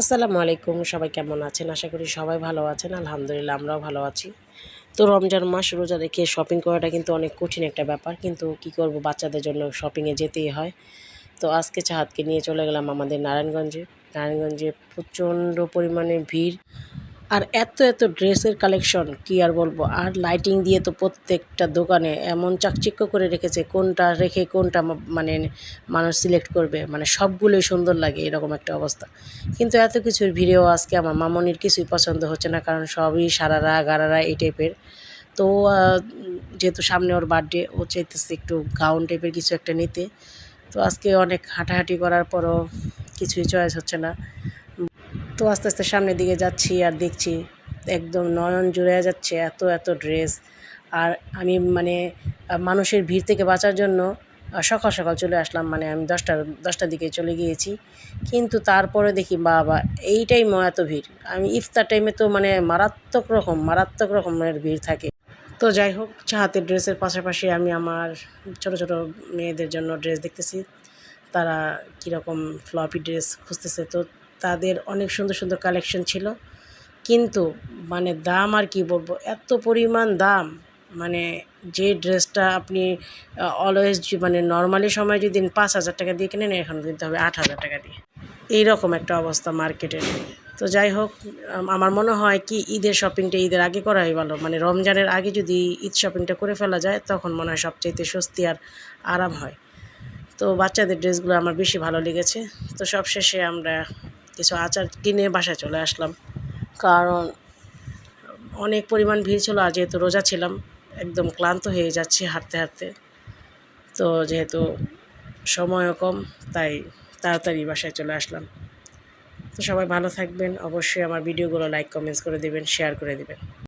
আসসালামু আলাইকুম, সবাই কেমন আছেন? আশা করি সবাই ভালো আছেন। আলহামদুলিল্লাহ, আমরাও ভালো আছি। তো রমজান মাস, রোজা রেখে শপিং করাটা কিন্তু অনেক কঠিন একটা ব্যাপার। কিন্তু কি করব, বাচ্চাদের জন্য শপিংয়ে যেতেই হয়। তো আজকে চাহাতকে নিয়ে চলে গেলাম আমাদের নারায়ণগঞ্জে। নারায়ণগঞ্জে প্রচণ্ড পরিমাণে ভিড়। আর এত এত ড্রেসের কালেকশন, কি আর বলব? আর লাইটিং দিয়ে তো প্রত্যেকটা দোকানে এমন চাকচিক্য করে রেখেছে, কোনটা রেখে কোনটা মানে মানুষ সিলেক্ট করবে। মানে সবগুলোই সুন্দর লাগে এরকম একটা অবস্থা। কিন্তু এত কিছুর ভিড়েও আজকে আমার মামনির কিছুই পছন্দ হচ্ছে না, কারণ সবই সারারা, গারারা এই টাইপের তো যেহেতু সামনে ওর বার্থডে ও চাইতেছে একটু গাউন টাইপের কিছু একটা নিতে। তো আজকে অনেক হাঁটাহাঁটি করার পরও কিছুই চয়েস হচ্ছে না। তো আস্তে আস্তে সামনের দিকে যাচ্ছি আর দেখছি একদম নয়ন জুড়ে যাচ্ছে এত এত ড্রেস আর আমি মানে মানুষের ভিড় থেকে বাঁচার জন্য সকাল সকাল চলে আসলাম। মানে আমি দশটার দশটার দিকে চলে গিয়েছি। কিন্তু তারপরে দেখি, বাবা, এই টাইমও এত ভিড়। আমি ইফতার টাইমে তো মানে মারাত্মক রকম, মারাত্মক রকমের ভিড় থাকে। তো যাই হোক, চাহাতের ড্রেসের পাশাপাশি আমি আমার ছোট ছোট মেয়েদের জন্য ড্রেস দেখতেছি। তারা কীরকম ফ্লপি ড্রেস খুঁজতেছে। তো তাদের অনেক সুন্দর সুন্দর কালেকশন ছিল। কিন্তু মানে দাম আর কি বলব, এত পরিমাণ দাম। মানে যে ড্রেসটা আপনি অলওয়েজ মানে নর্মালি সময় যদি পাঁচ হাজার টাকা দিয়ে কিনেন, এখন কিনতে হবে আট হাজার টাকা দিয়ে। এইরকম একটা অবস্থা মার্কেটের তো যাই হোক আমার মনে হয় কি ঈদের শপিংটা ঈদের আগে করাই ভালো। মানে রমজানের আগে যদি ঈদ শপিংটা করে ফেলা যায়, তখন মনে হয় সবচাইতে স্বস্তি আর আরাম হয়। তো বাচ্চাদের ড্রেসগুলো আমার বেশি ভালো লেগেছে। তো সব শেষে আমরা কিছু আচার কিনে বাসায় চলে আসলাম। কারণ অনেক পরিমাণ ভিড় ছিল, আর যেহেতু রোজা ছিলাম, একদম ক্লান্ত হয়ে যাচ্ছি হাঁটতে হাঁটতে। তো যেহেতু সময়ও কম, তাই তাড়াতাড়ি বাসায় চলে আসলাম। তো সবাই ভালো থাকবেন, অবশ্যই আমার ভিডিওগুলো লাইক কমেন্টস করে দেবেন শেয়ার করে দিবেন।